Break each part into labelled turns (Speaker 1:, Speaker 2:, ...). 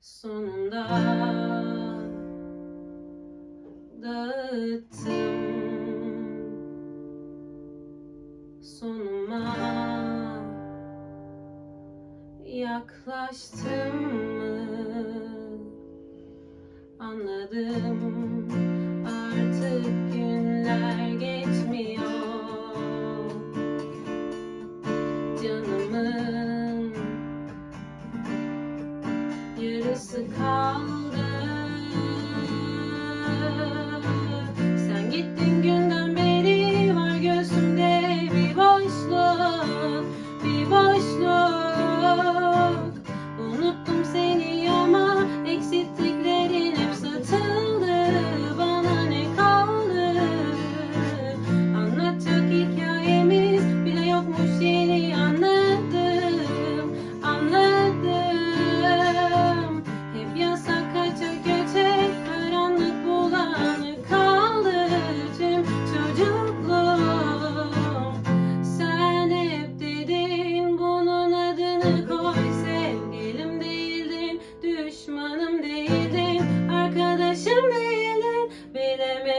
Speaker 1: Sonunda dağıttım. Sonuma yaklaştım mı? Anladım. Artık günler geçmiyor. Canımı to succumb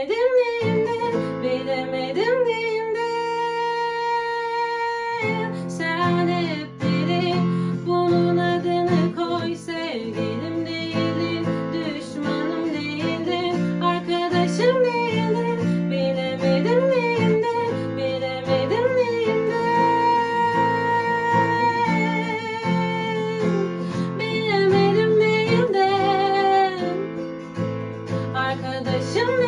Speaker 1: Bilemedim neyim ne, bilemedim neyim ne Sen hep dedin, bunun adını koy. Sevgilim değildin, düşmanım değildin Arkadaşım değildin, bilemedim neyim ne, bilemedim neyim ne Bilemedim neyim ne, arkadaşım